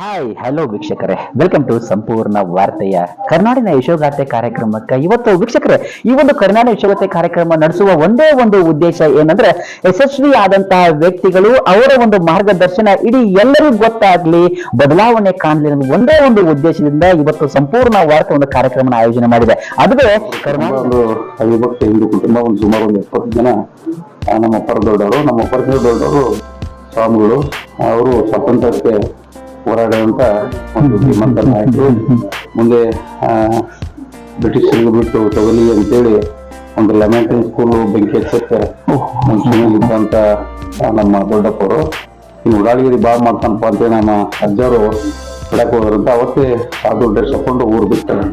Hi hello ವೀಕ್ಷಕರೇ. Welcome to ಸಂಪೂರ್ಣ ವಾರ್ತೆಯ ಕರ್ನಾಡಿನ ಯಶೋಗಾಥೆ ಕಾರ್ಯಕ್ರಮಕ್ಕೆ ಇವತ್ತು ವೀಕ್ಷಕರೇ, ಈ ಒಂದು ಕರ್ನಾಟಕ ಯಶೋಗಾಥೆ ಕಾರ್ಯಕ್ರಮ ನಡೆಸುವ ಒಂದೇ ಒಂದು ಉದ್ದೇಶ ಏನಂದ್ರೆ ಯಶಸ್ವಿ ಆದಂತಹ ವ್ಯಕ್ತಿಗಳು, ಅವರ ಒಂದು ಮಾರ್ಗದರ್ಶನ ಇಡೀ ಎಲ್ಲರಿಗೂ ಗೊತ್ತಾಗ್ಲಿ, ಬದಲಾವಣೆ ಕಾಣಲಿ ಅನ್ನೋ ಒಂದೇ ಒಂದು ಉದ್ದೇಶದಿಂದ ಇವತ್ತು ಸಂಪೂರ್ಣ ವಾರ್ತೆ ಒಂದು ಕಾರ್ಯಕ್ರಮ ಆಯೋಜನೆ ಮಾಡಿದೆ. ಅದುವೇ ಕರ್ನಾಟಕ ಕುಟುಂಬ ಒಂದು ಸುಮಾರು ಒಂದು ಎಪ್ಪತ್ತು ಜನ ನಮ್ಮ ನಮ್ಮ ಸ್ವಾಮಿಗಳು, ಅವರು ಸ್ವಾತಂತ್ರ್ಯಕ್ಕೆ ಹೋರಾಡುವಂತ ಒಂದು ಶ್ರೀಮಂತ ನಾಯಕರು ಮುಂದೆ ಬ್ರಿಟಿಷರಿಗೆ ಬಿಟ್ಟು ತಗೊಲಿ ಅಂತೇಳಿ ಒಂದು ಲೆಮೆಂಟರಿ ಸ್ಕೂಲ್ ಬೆಂಕಿ ಹಚ್ಚಕ್ಕೆ ಇದ್ದಂತ ನಮ್ಮ ದೊಡ್ಡಪ್ಪರು. ಇನ್ನು ಉಡಾಳಗಿರಿ ಬಾ ಮಾಡ್ತಾನಪ್ಪ ಅಂತೇಳಿ ನಮ್ಮ ಅಜ್ಜರು ಬಿಡಕ್ಕೆ ಹೋದ್ರಂತ ಅವತ್ತೇ ಸಾಧು ಡ್ರೆಸ್ ಹಾಕೊಂಡು ಊರು ಬಿಡ್ತಾರೆ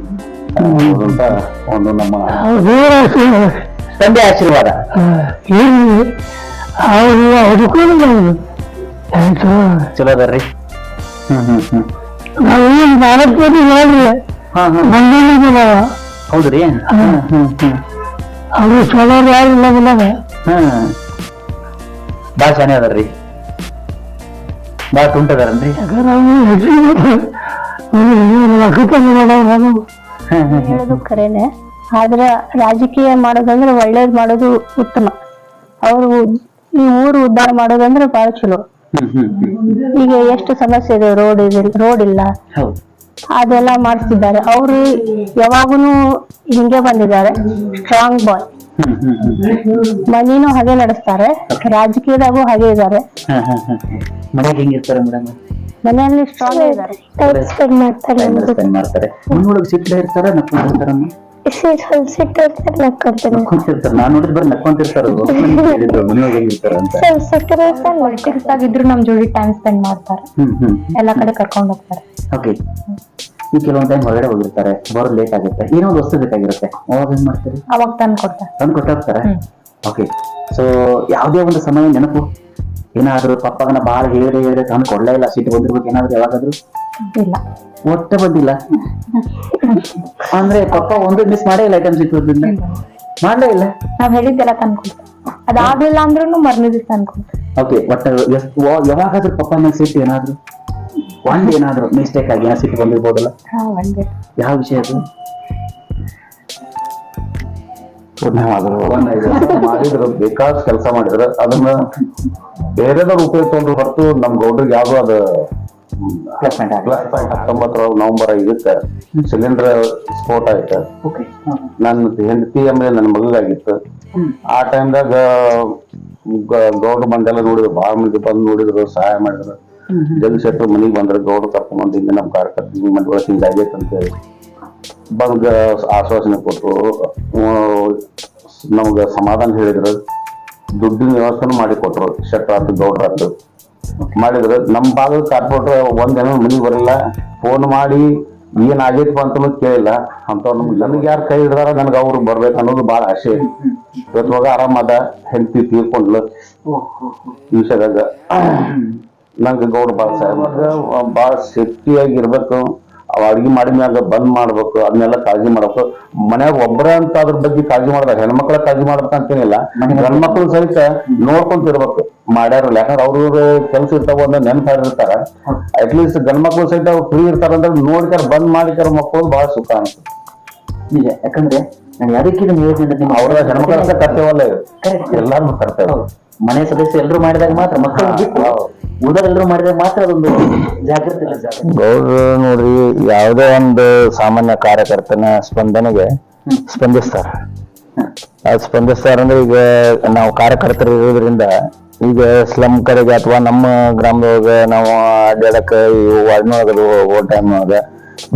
ಅಂತ ಒಂದು ನಮ್ಮ ತಂದೆ ಆಶೀರ್ವಾದ. ಏನು ಅವರು ಚಲೋ ಅದರ್ರಿ. ನಾವು ಏನು ಕೋಟಿ ಹೌದ್ರಿ? ಹ್ಮ್ ಹ್ಮ್ ಹ್ಮ್ ಅವರು ಯಾರು ಇಲ್ಲ ಶಾನೆ ಅದಾರ್ರಿ. ಯಾಕಂದ್ರೆ ಅವರು ಹೆಚ್ಚಿಗೆ ಲಕ್ಷ ಮಾಡೋರು ಹೇಳೋದು ಖರೇನೆ ಆದ್ರೆ ರಾಜಕೀಯ ಮಾಡೋದಂದ್ರೆ ಒಳ್ಳೇದ್ ಮಾಡೋದು ಉತ್ತಮ. ಅವರು ಈ ಊರು ಉದ್ಧಾರ ಮಾಡೋದಂದ್ರೆ ಬಹಳ ಚಲೋ. ಈಗ ಎಷ್ಟು ಸಮಸ್ಯೆ ಇದೆ ರೋಡ್ ಇದೆ ರೋಡ್ ಇಲ್ಲ. ಅದೆಲ್ಲ ಮಾಡಿಸ್ತಿದ್ದಾರೆ ಅವರು ಯಾವಾಗೂ ಹಿಂಗೆ ಬಂದಿದ್ದಾರೆ. ಸ್ಟ್ರಾಂಗ್ ಬಾಯ್ ಮನಿನೂ ಹಾಗೆ ನಡೆಸ್ತಾರೆ. ರಾಜಕೀಯದಾಗೂ ಹಾಗೆ ಇದ್ದಾರೆ. ಮನೆಯಲ್ಲಿ ಸ್ಟ್ರಾಂಗ್ ಇದ್ದಾರೆ. ಮಾಡ್ತಾರೆ. ಮಾಡ್ತಾರೆ. ಮನೊಳಗೆ ಸಿಟ್ಲ ಇರ್ತಾರ ನಕ್ಕೊಂತಿರ್ತಾರಮ್ಮ ನಕ್ಕೊಂತಿರ್ತಾರೆ. ನಾನ್ ನೋಡಿದ್ ಬರೀ ನಕ್ಕೊಂತಿರ್ತಾರ ಮನೆಯೊಳಗೆ ಹೆಂಗಿರ್ತಾರ ಅಂತ. ಇದ್ರು ನಮ್ ಜೋಡಿ ಟೈಮ್ ಸ್ಪೆಂಡ್ ಮಾಡ್ತಾರೆ. ಹ್ಮ್ ಹ್ಮ್. ಎಲ್ಲಾ ಕಡೆ ಕರ್ಕೊಂಡು ಹೋಗ್ತಾರೆ. ಓಕೆ ಈ ಕೆಲವೊಂದ್ ಟೈಮ್ ಹೊರಗಡೆ ಹೋಗಿರ್ತಾರೆ. ಬರೋದು ಲೇಟ್ ಆಗುತ್ತೆ. ಏನೋ ಒಂದು ವಸ್ತು ಬೇಕಾಗಿರುತ್ತೆ. ಅವಾಗ ಏನ್ ಮಾಡ್ತೀರಿ? ಅವಾಗ ತಂದು ಕೊಡ್ತಾರೆ ತಂದು. ಓಕೆ ಸೊ ಯಾವುದೇ ಒಂದು ಸಮಯ ನೆನಪು? ಏನಾದ್ರು ಪಪ್ಪಗನ ಬಾಳ ಹೇಳಿ ಹೇಳಿ ತಾನು ಕೊಡ್ಲೇ ಇಲ್ಲ ಸಿಟ್ಟು ಬಂದಿರ್ಬೇಕು ಏನಾದ್ರು ಯಾವಾಗಾದ್ರು. ಇಲ್ಲ. ಒಟ್ಟ ಬಂದಿಲ್ಲ. ಅಂದ್ರೆ ಪಪ್ಪ ಒಂದು ಮಿಸ್ ಮಾಡೇ ಇಲ್ಲ ಐಟಮ್ ಸಿಕ್ಕೋದ್ರಿಂದ ಮಾಡ್ಲೇ ಇಲ್ಲ. ನಾವ್ ಹೇಳಿದ್ದೆಲ್ಲ ತಂದ್ಕೊಡ್ತೀವಿ ಅದಾಗ್ಲಿಲ್ಲ ಅಂದ್ರೂ ಮರ್ನಿ ದಿವಸ ತಂದ್ಕೊಡ್ತಾರೆ ಓಕೆ ಒಟ್ಟ ಯಾವಾಗಾದ್ರೂ ಪಪ್ಪ ಮೇಲೆ ಸಿಟ್ಟು ಏನಾದ್ರು. ಒಂದ್ ಏನಾದ್ರು ಮಿಸ್ಟೇಕ್ ಆಗಿ ಏನೋ ಸಿಟ್ಟು ಬಂದಿರ್ಬೋದಲ್ಲ. ಯಾವ ವಿಷಯ ಅದು? ಮಾಡಿದ್ರು ಬೇಕಾದ ಕೆಲಸ ಮಾಡಿದ್ರು ಅದನ್ನ ಬೇರೆದವ್ರ ಉಪಯೋಗ ತಗೊಂಡ್ರು ಹೊರತು ನಮ್ ಗೌಡ್ರಿಗೆ ಯಾವ್ದು ಅದು ಹತ್ತೊಂಬತ್ತರ ನವೆಂಬರ್ ಐದಕ್ಕೆ ಸಿಲಿಂಡರ್ ಸ್ಫೋಟ ಆಯ್ತು. ನನ್ನ ಹೆಂಡತಿ ಆಮೇಲೆ ನನ್ನ ಮಗಳಾಗಿತ್ತು ಆ ಟೈಮ್ದಾಗ ಗೌಡ್ರ ಬಂದೆಲ್ಲ ನೋಡಿದ್ರು. ಭಾಳ ಮಂದಿ ಬಂದು ನೋಡಿದ್ರು ಸಹಾಯ ಮಾಡಿದ್ರು. ಜಲ್ದಿ ಶೆಟ್ರು ಮನೆಗೆ ಬಂದ್ರೆ. ಗೌಡ್ರು ಕರ್ಕೊಂಡ್ಬಂದು ಹಿಂಗೆ ನಮ್ಮ ಕಾರ್ಯಕರ್ತ ಹಿಂಗೆ ಮಂದಿ ಒಳಗೆ ಹಿಂಗೆ ಆಗೈತೆ ಅಂತ ಹೇಳಿ ಬಂದು ಆಶ್ವಾಸನೆ ಕೊಟ್ಟರು. ನಮ್ಗೆ ಸಮಾಧಾನ ಹೇಳಿದ್ರು. ದುಡ್ಡಿನ ವ್ಯವಸ್ಥೆನೂ ಮಾಡಿ ಕೊಟ್ಟರು ಗೌಡ್ರ ಆತು ಮಾಡಿದ್ರು. ನಮ್ಮ ಭಾಗದ ಕಾರ್ಪೊರೇಟರ್ ಒಂದೇನೋ ಮನೆಗೆ ಬರಲಿಲ್ಲ. ಫೋನ್ ಮಾಡಿ ಏನ್ ಆಗೈತಪ್ಪ ಅಂತ ಕೇಳಿಲ್ಲ. ಅಂತ ನಮ್ಗೆ ನನಗೆ ಯಾರು ಕೈ ಹಿಡ್ದಾರ, ನನಗೆ ಅವ್ರು ಬರ್ಬೇಕು ಅನ್ನೋದು ಭಾಳ ಆಸೆ. ಇವತ್ತು ಹೋಗ ಆರಾಮದ ಹೆಂಡತಿ ತೀರ್ಕೊಂಡ್ಲು. ಈ ವಿಷಯದಾಗ ನಂಗೆ ಗೌಡ ಭಾಳ ಸಹಾಯ ಭಾಳ ಸೇಫ್ಟಿಯಾಗಿ ಅವ ಅಡ್ಗೆ ಮಾಡಿದ್ಮ್ಯಾಗ ಬಂದ್ ಮಾಡ್ಬೇಕು ಅದನ್ನೆಲ್ಲ ಕಾಳಜಿ ಮಾಡ್ಬೇಕು. ಮನ್ಯಾಗ ಒಬ್ಬರ ಅಂತ ಅದ್ರ ಬಗ್ಗೆ ಕಾಳಜಿ ಮಾಡ್ದಾಗ ಹೆಣ್ಮಕ್ಳ ಕಾಳಜಿ ಮಾಡ್ಬೇಕು ಅಂತೇನಿಲ್ಲ. ಹೆಣ್ಮಕ್ಳು ಸಹಿತ ನೋಡ್ಕೊಂತ ಇರ್ಬೇಕು ಮಾಡ್ಯಾರಲ್ಲ ಯಾಕಂದ್ರೆ ಅವ್ರ ಕೆಲ್ಸ ಇರ್ತಾವ ಒಂದ್ ನೆನ್ಪಾರಿರ್ತಾರ ಅಟ್ಲೀಸ್ಟ್ ಗಂಡ್ಮಕ್ಳು ಸಹಿತ ಅವ್ರು ಫ್ರೀ ಇರ್ತಾರ ಅಂದ್ರೆ ನೋಡ್ತಾರ ಬಂದ್ ಮಾಡಿಕಾರ ಮಕ್ಕಳು ಬಹಳ ಸುಖ ಅನ್ಸುತ್ತೆ. ನಿಜ. ಯಾಕಂದ್ರೆ ನಾನು ಯಾವ್ದಕ್ಕಿಂತ ಹೇಳಿದ್ರೆ ನಿಮ್ಮ ಅವ್ರ ಹೆಣ್ಮಕ್ಳ ಅಂತ ಕರ್ತೇವಲ್ಲ ಎಲ್ಲಾರು ಕರ್ತೇವೆ ಮನೆ ಸದಸ್ಯ ಎಲ್ಲರೂ ಮಾಡಿದಾಗ ಮಾತ್ರ ಮಕ್ಕಳು ಉಳಿದರೆಲ್ಲರೂ ಮಾಡಿದಾಗ ಮಾತ್ರ ಅದೊಂದು ಜಾಗೃತಿ ಜಾಗೃತಿ ಗೌಡ್ರು ನೋಡ್ರಿ ಯಾವುದೇ ಒಂದು ಸಾಮಾನ್ಯ ಕಾರ್ಯಕರ್ತನ ಸ್ಪಂದನೆಗೆ ಸ್ಪಂದಿಸ್ತಾರ. ಅದು ಸ್ಪಂದಿಸ್ತಾರ ಅಂದ್ರೆ ಈಗ ನಾವು ಕಾರ್ಯಕರ್ತರು ಇರೋದ್ರಿಂದ ಈಗ ಸ್ಲಮ್ ಕಡೆಗೆ ಅಥವಾ ನಮ್ಮ ಗ್ರಾಮದೊಳಗ ನಾವು ಅಡ್ಡಾಡಕ ಈ ವಾರ್ಡ್ನೊಳಗದು ಹೋಗೋ ಟೈಮ್ನೊಳಗ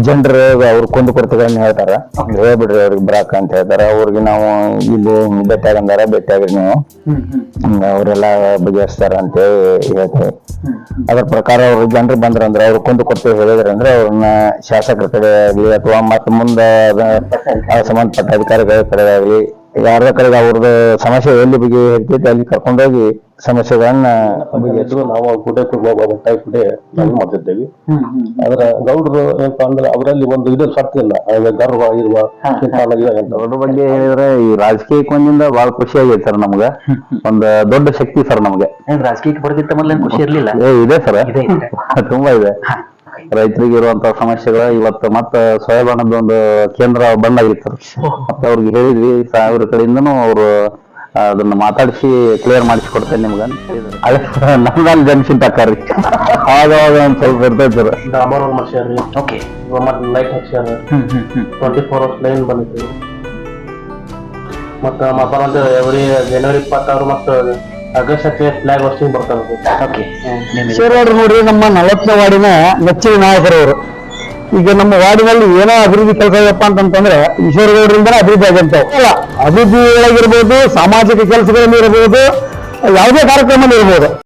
ಜನರು ಅವ್ರ ಕುಂದು ಕೊಡ್ತಾರೆ ಹೇಳ್ತಾರ. ಹೇಳ್ಬಿಡ್ರಿ ಅವ್ರಿಗೆ ಬರಾಕ ಅಂತ ಹೇಳ್ತಾರ. ಅವ್ರಿಗೆ ನಾವು ಇಲ್ಲಿ ಭೇಟಿ ಆಗಂದಾರ ಭೇಟಿ ಆಗ್ರಿ ನೀವು ಅವರೆಲ್ಲ ಬಗೆಹರಿಸ್ತಾರ ಅಂತ ಹೇಳ್ತೇವೆ ಅದ್ರ ಪ್ರಕಾರ ಅವ್ರ ಜನರು ಬಂದ್ರಂದ್ರೆ ಅವ್ರು ಕುಂದು ಕೊಡ್ತೇವೆ ಹೇಳಿದ್ರ ಅಂದ್ರೆ ಅವ್ರನ್ನ ಶಾಸಕರ ಕಡೆ ಆಗ್ಲಿ ಅಥವಾ ಮತ್ತ ಮುಂದ ಸಂಬಂಧಪಟ್ಟ ಅಧಿಕಾರಿಗಳ ಕಡೆ ಆಗ್ಲಿ ಯಾರ ಕಡೆಗೆ ಅವ್ರದ್ದು ಸಮಸ್ಯೆ ಎಲ್ಲಿ ಬಗ್ಗೆ ಇರ್ತೈತೆ ಅಲ್ಲಿ ಕರ್ಕೊಂಡೋಗಿ ಸಮಸ್ಯೆಗಳನ್ನ ಬಗೆಹರಿಸಿ ನಾವು ಕುಟೆ ನಾವು ಮಾಡ್ತಿದ್ದೇವೆ ಆದ್ರ ಗೌಡ್ರು ಏನಪ್ಪಾ ಅಂದ್ರೆ ಅವರಲ್ಲಿ ಒಂದು ಇದು ಸತ್ತಿಲ್ಲ ಗರ್ವ ಇರುವ ಅದ್ರ ಬಗ್ಗೆ ಹೇಳಿದ್ರೆ ಈ ರಾಜಕೀಯಕ್ಕೆ ಒಂದಿಂದ ಬಹಳ ಖುಷಿ ಆಗೈತೆ ಸರ್ ನಮ್ಗ. ಒಂದ್ ದೊಡ್ಡ ಶಕ್ತಿ ಸರ್ ನಮ್ಗೆ. ಏನ್ ರಾಜಕೀಯಕ್ಕೆ ಬರ್ತಿತ್ತ ಮೊದ್ಲೇನ್ ಖುಷಿ ಇರ್ಲಿಲ್ಲ? ಏ ಇದೆ ಸರ್. ಇದೆ, ಇದೆ. ತುಂಬಾ ಇದೆ. ರೈತರಿಗೆ ಇರುವಂತ ಸಮಸ್ಯೆಗಳ ಇವತ್ತ ಮತ್ತ ಸೋಯಾಬಾನದ ಒಂದು ಕೇಂದ್ರ ಬಂದಾಗಿತ್ತು ಮತ್ತೆ ಅವ್ರಿಗೆ ಹೇಳಿದ್ವಿ ಸಾವಿರ ಕಡೆಯಿಂದನು ಅವರು ಅದನ್ನ ಮಾತಾಡಿಸಿ ಕ್ಲಿಯರ್ ಮಾಡಿಸಿ ಕೊಡ್ತೇನೆ ನಿಮ್ಗ ಅಂತ ಹೇಳಿದ್ರು. ಅದೇ ನಮ್ದಲ್ಲಿ ಜಂಕ್ಷನ್ ಟಕ್ಕಾರಿ ಆಗ ಅವಾಗ ಒಂದ್ ಸ್ವಲ್ಪ ಇರ್ತೈತಿ ಡಾಂಬರ್ ರೋಡ್ ಓಕೆ ಮತ್ತೆ ಲೈಟ್ ಹಾಕ್ಸ್ಯಾರ ಟ್ವೆಂಟಿ ಫೋರ್ ಅವರ್ಸ್ ಲೈನ್ ಬಂದೈತಿ ಮತ್ತ ಅಂತ ಎವ್ರಿ ಜನವರಿ ಇಪ್ಪತ್ತಾರು ಮತ್ತು ಫ್ಲಾಗ್ ಹೋಸ್ಟಿಂಗ್ ಬರ್ತಾವೆ ಓಕೆ ಈಶ್ವರಗೌಡ್ರು ನೋಡ್ರಿ ನಮ್ಮ ನಲವತ್ತನೇ ವಾರ್ಡಿನ ನೆಚ್ಚಿನ ನಾಯಕರವರು. ಈಗ ನಮ್ಮ ವಾರ್ಡಿನಲ್ಲಿ ಏನೋ ಅಭಿವೃದ್ಧಿ ಕೆಲಸ ಇದೆಯಪ್ಪ ಅಂತಂತಂದ್ರೆ ಗೌಡ್ರಿಂದ ಅಭಿವೃದ್ಧಿ ಆಗಂತಾವ್ ಅಲ್ಲ ಅಭಿವೃದ್ಧಿ ಒಳಗಿರ್ಬೋದು ಸಾಮಾಜಿಕ ಕೆಲಸಗಳಲ್ಲಿ ಇರಬಹುದು ಯಾವುದೇ ಕಾರ್ಯಕ್ರಮ ಇರ್ಬೋದು